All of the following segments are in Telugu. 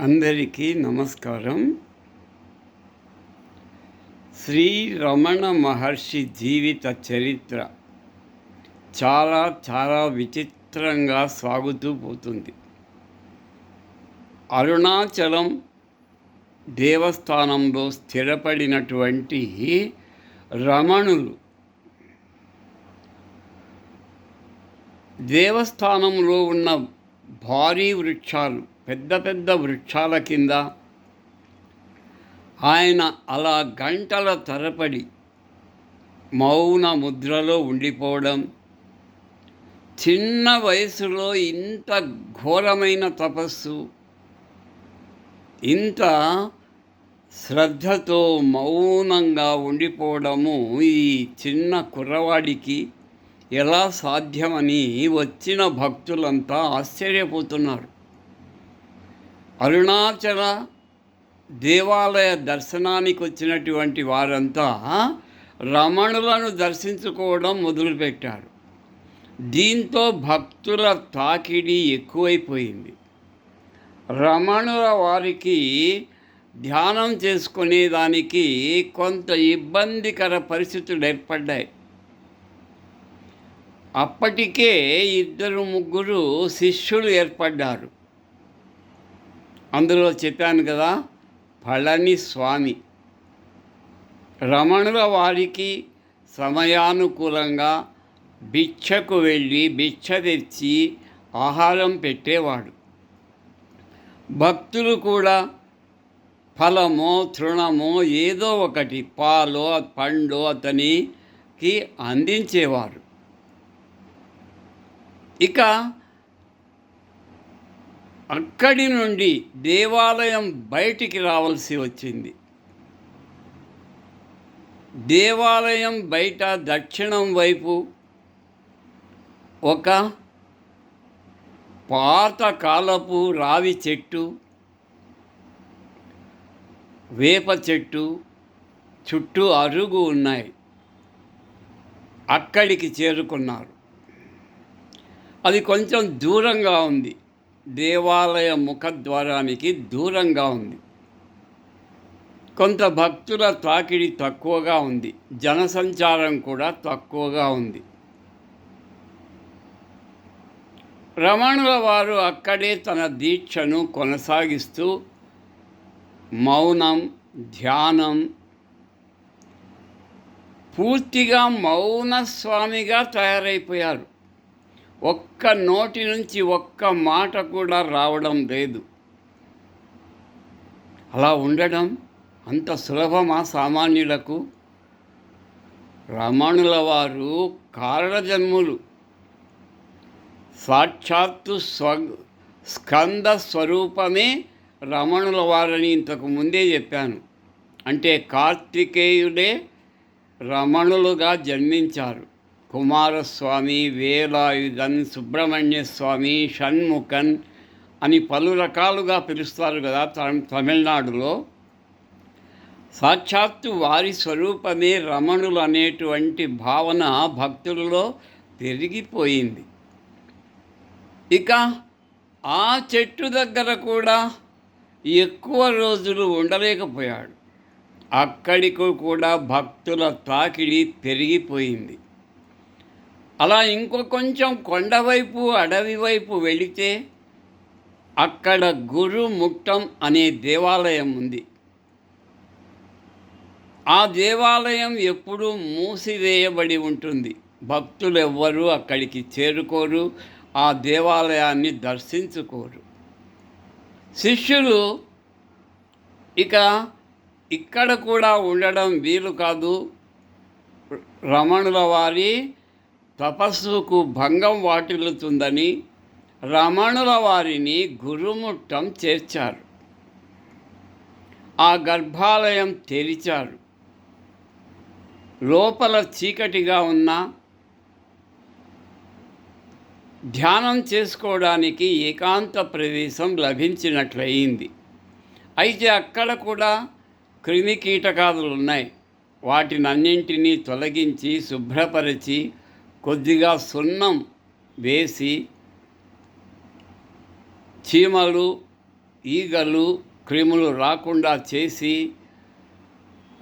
అందరికీ నమస్కారం. శ్రీ రమణ మహర్షి జీవిత చరిత్ర చాలా చాలా విచిత్రంగా సాగుతూ పోతుంది. అరుణాచలం దేవస్థానంలో స్థిరపడినటువంటి రమణులు దేవస్థానంలో ఉన్న భారీ వృక్షాలు పెద్ద పెద్ద వృక్షాల కింద ఆయన అలా గంటల తరబడి మౌన ముద్రలో ఉండిపోవడం చిన్న వయసులో ఇంత ఘోరమైన తపస్సు ఇంత శ్రద్ధతో మౌనంగా ఉండిపోవడము ఈ చిన్న కుర్రవాడికి ఎలా సాధ్యమని వచ్చిన భక్తులంతా ఆశ్చర్యపోతున్నారు. అరుణాచల దేవాలయ దర్శనానికి వచ్చినటువంటి వారంతా రమణులను దర్శించుకోవడం మొదలుపెట్టారు. దీంతో భక్తుల తాకిడి ఎక్కువైపోయింది. రమణుల వారికి ధ్యానం చేసుకునేదానికి కొంత ఇబ్బందికర పరిస్థితులు ఏర్పడ్డాయి. అప్పటికే ఇద్దరు ముగ్గురు శిష్యులు ఏర్పడ్డారు. అందులో చెప్పాను కదా పళని స్వామి. రమణుల వారికి సమయానుకూలంగా భిక్షకు వెళ్ళి భిక్ష తెచ్చి ఆహారం పెట్టేవాడు. భక్తులు కూడా ఫలమో తృణమో ఏదో ఒకటి పాలో పండు అతనికి అందించేవారు. ఇక అక్కడి నుండి దేవాలయం బయటికి రావాల్సి వచ్చింది. దేవాలయం బయట దక్షిణం వైపు ఒక పాత కాలపు రావి చెట్టు వేప చెట్టు చుట్టూ అరుగు ఉన్నాయి. అక్కడికి చేరుకున్నారు. అది కొంచెం దూరంగా ఉంది. దేవాలయ ముఖద్వారానికి దూరంగా ఉంది. కొంత భక్తుల తాకిడి తక్కువగా ఉంది. జనసంచారం కూడా తక్కువగా ఉంది. రమణుల వారు అక్కడే తన దీక్షను కొనసాగిస్తూ మౌనం ధ్యానం పూర్తిగా మౌన స్వామిగా తయారైపోయారు. ఒక్క నోటి నుంచి ఒక్క మాట కూడా రావడం లేదు. అలా ఉండడం అంత సులభమా సామాన్యులకు. రమణుల వారు కారణజన్ములు. సాక్షాత్తు స్వ స్కంద స్వరూపమే రమణుల వారని ఇంతకు ముందే చెప్పాను. అంటే కార్తికేయుడే రమణులుగా జన్మించారు. కుమారస్వామి వేలాయుధన్ సుబ్రహ్మణ్య స్వామి షణ్ముఖన్ అని పలు రకాలుగా పిలుస్తారు కదా తమిళనాడులో. సాక్షాత్తు వారి స్వరూపమే రమణులు అనేటువంటి భావన భక్తులలో పెరిగిపోయింది. ఇక ఆ చెట్టు దగ్గర కూడా ఎక్కువ రోజులు ఉండలేకపోయాడు. అక్కడికి కూడా భక్తుల తాకిడి పెరిగిపోయింది. అలా ఇంకో కొంచెం కొండవైపు అడవి వైపు వెళితే అక్కడ గురుముక్తం అనే దేవాలయం ఉంది. ఆ దేవాలయం ఎప్పుడూ మూసివేయబడి ఉంటుంది. భక్తులు ఎవ్వరూ అక్కడికి చేరుకోరు ఆ దేవాలయాన్ని దర్శించుకోరు. శిష్యులు ఇక ఇక్కడ కూడా ఉండడం వీలు కాదు. రమణుల వారి తపస్సుకు భంగం వాటిల్లుతుందని రమణుల వారిని గురుముట్టం చేర్చారు. ఆ గర్భాలయం తెరిచారు. లోపల చీకటిగా ఉన్న ధ్యానం చేసుకోవడానికి ఏకాంత ప్రవేశం లభించినట్లయింది. అయితే అక్కడ కూడా క్రిమి కీటకాదులు ఉన్నాయి వాటినన్నింటినీ తొలగించి శుభ్రపరిచి కొద్దిగా సున్నం వేసి చీమలు ఈగలు క్రిములు రాకుండా చేసి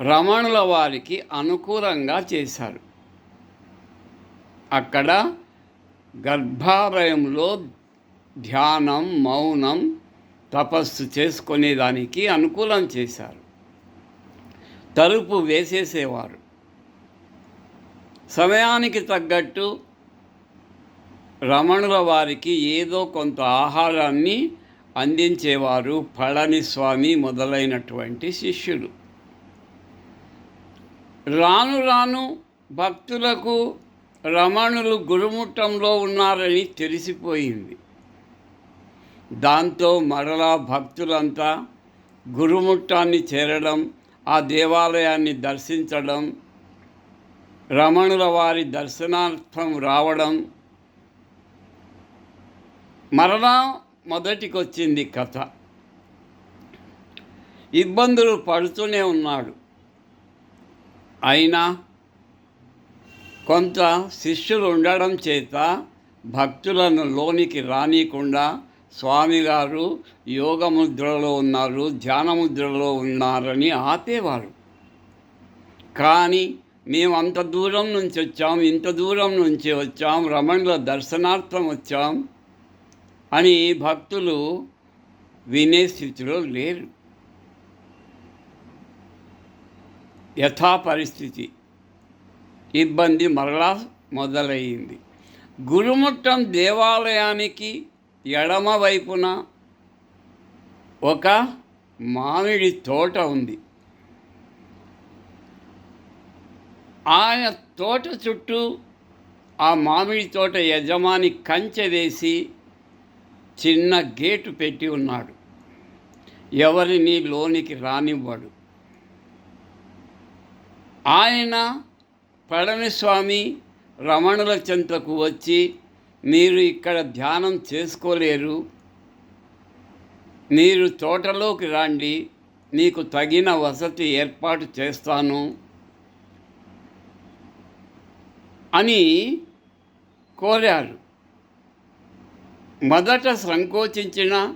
రమణుల వారికి అనుకూలంగా చేశారు. అక్కడ గర్భాలయంలో ధ్యానం మౌనం తపస్సు చేసుకునేదానికి అనుకూలం చేశారు. తలుపు వేసేసేవారు. సమయానికి తగ్గట్టు రమణుల వారికి ఏదో కొంత ఆహారాన్ని అందించేవారు పళనిస్వామి మొదలైనటువంటి శిష్యులు. రాను రాను భక్తులకు రమణులు గురుముట్టంలో ఉన్నారని తెలిసిపోయింది. దాంతో మరలా భక్తులంతా గురుముట్టాన్ని చేరడం ఆ దేవాలయాన్ని దర్శించడం రమణుల వారి దర్శనార్థం రావడం మరలా మొదటికొచ్చింది కథ. ఇబ్బందులు పడుతూనే ఉన్నాడు. అయినా కొంత శిష్యులు ఉండడం చేత భక్తులను లోనికి రానియకుండా స్వామిగారు యోగముద్రలో ఉన్నారు ధ్యానముద్రలో ఉన్నారని ఆపేవారు. కానీ మేము అంత దూరం నుంచి వచ్చాం ఇంత దూరం నుంచి వచ్చాం రమణుల దర్శనార్థం వచ్చాం అని భక్తులు వినే స్థితిలో లేరు. యథా పరిస్థితి. ఇబ్బంది మరలా మొదలయ్యింది గురుముట్టం దేవాలయానికి ఎడమ వైపున ఒక మామిడి తోట ఉంది. ఆయన తోట చుట్టూ ఆ మామిడి తోట యజమాని కంచె వేసి చిన్న గేటు పెట్టి ఉన్నాడు. ఎవరిని లోనికి రానివ్వడు. ఆయన పళనిస్వామి రమణుల చెంతకు వచ్చి మీరు ఇక్కడ ధ్యానం చేసుకోలేరు. మీరు తోటలోకి రండి. నీకు తగిన వసతి ఏర్పాటు చేస్తాను. అని కోరారు. మొదట సంకోచించిన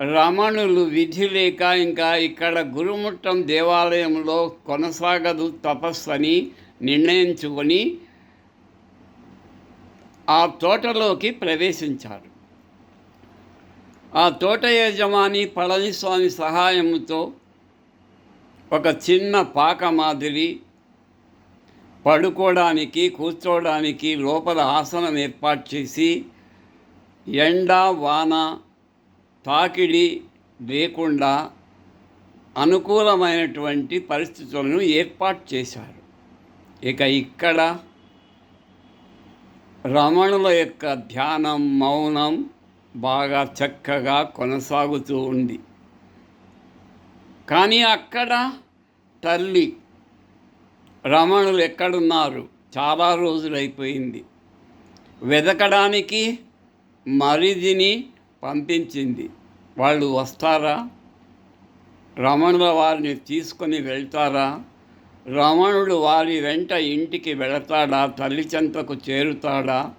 రమణులు విధి లేక ఇంకా ఇక్కడ గురుముట్టం దేవాలయంలో కొనసాగదు తపస్సు అని నిర్ణయించుకొని ఆ తోటలోకి ప్రవేశించారు. ఆ తోట యజమాని పళనిస్వామి సహాయంతో ఒక చిన్న పాక మాదిరి పడుకోవడానికి కూర్చోవడానికి లోపల ఆసనం ఏర్పాటు చేసి ఎండ వాన తాకిడి లేకుండా అనుకూలమైనటువంటి పరిస్థితులను ఏర్పాటు చేశారు. ఇక ఇక్కడ రమణుల యొక్క ధ్యానం మౌనం బాగా చక్కగా కొనసాగుతూ ఉంది. కానీ అక్కడ తల్లి రమణులు ఎక్కడున్నారు? చాలా రోజులైపోయింది. వెదకడానికి మరిదిని పంపించింది. వాళ్ళు వస్తారా? రమణుల వారిని తీసుకొని వెళ్తారా? రమణుడు వారి వెంట ఇంటికి వెళతాడా? తల్లి చెంతకు చేరుతాడా?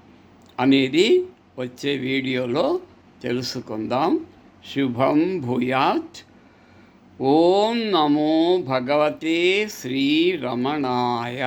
అనేది వచ్చే వీడియోలో తెలుసుకుందాం. శుభం భూయాత్. ఓం నమో భగవతే శ్రీరమణాయ